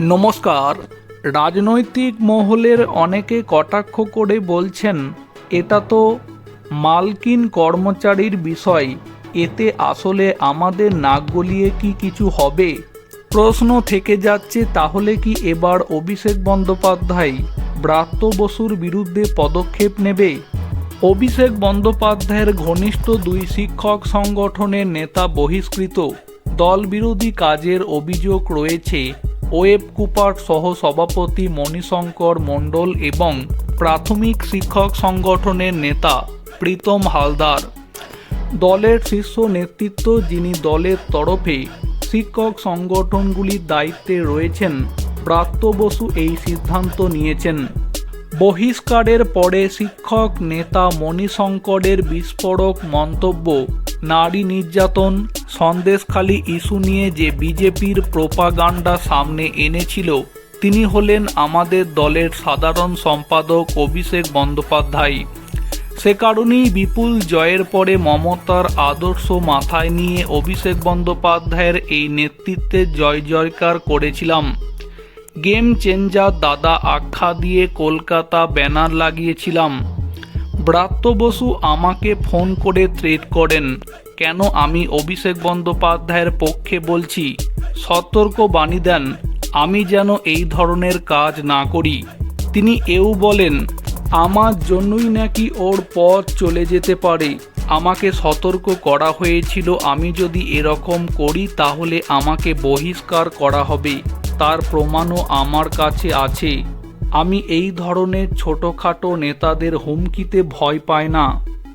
নমস্কার। রাজনৈতিক মহলের অনেকে কটাক্ষ করে বলছেন, এটা তো মালকিন কর্মচারীর বিষয়। এতে আসলে আমাদের নাক গলিয়ে কি কিছু হবে? প্রশ্ন থেকে যাচ্ছে, তাহলে কি এবার অভিষেক বন্দ্যোপাধ্যায় ব্রাত্য বসুর বিরুদ্ধে পদক্ষেপ নেবে? অভিষেক বন্দ্যোপাধ্যায়ের ঘনিষ্ঠ দুই শিক্ষক সংগঠনের নেতা বহিষ্কৃত দলবিরোধী কাজের অভিযোগ রয়েছে। ওয়েব কুপার সহ সভাপতি মণিশঙ্কর মণ্ডল এবং প্রাথমিক শিক্ষক সংগঠনের নেতা প্রীতম হালদার। দলের শীর্ষ নেতৃত্ব যিনি দলের তরফে শিক্ষক সংগঠনগুলির দায়িত্বে রয়েছেন, ব্রাত্য বসু এই সিদ্ধান্ত নিয়েছেন। বহিষ্কারের পরে শিক্ষক নেতা মণিশঙ্করের বিস্ফোরক মন্তব্য, নারী নির্যাতন, সন্দেশখালী ইস্যু নিয়ে যে বিজেপির প্রোপাগান্ডা সামনে এনেছিল, তিনি হলেন আমাদের দলের সাধারণ সম্পাদক অভিষেক বন্দ্যোপাধ্যায়। সে কারণেই বিপুল জয়ের পরে মমতার আদর্শ মাথায় নিয়ে অভিষেক বন্দ্যোপাধ্যায়ের এই নেতৃত্বে জয় জয়কার করেছিলাম। গেম চেঞ্জার দাদা আখ্যা দিয়ে কলকাতা ব্যানার লাগিয়েছিলাম। ব্রাত্য বসু আমাকে ফোন করে থ্রেট করেন, কেন আমি অভিষেক বন্দ্যোপাধ্যায়ের পক্ষে বলছি? সতর্ক বাণী দেন, আমি যেন এই ধরনের কাজ না করি। তিনি এও বলেন, আমার জন্যই নাকি ওর পথ চলে যেতে পারে। আমাকে সতর্ক করা হয়েছিল, আমি যদি এরকম করি তাহলে আমাকে বহিষ্কার করা হবে। তার প্রমাণও আমার কাছে আছে। আমি এই ধরনের ছোটোখাটো নেতাদের হুমকিতে ভয় পাই না।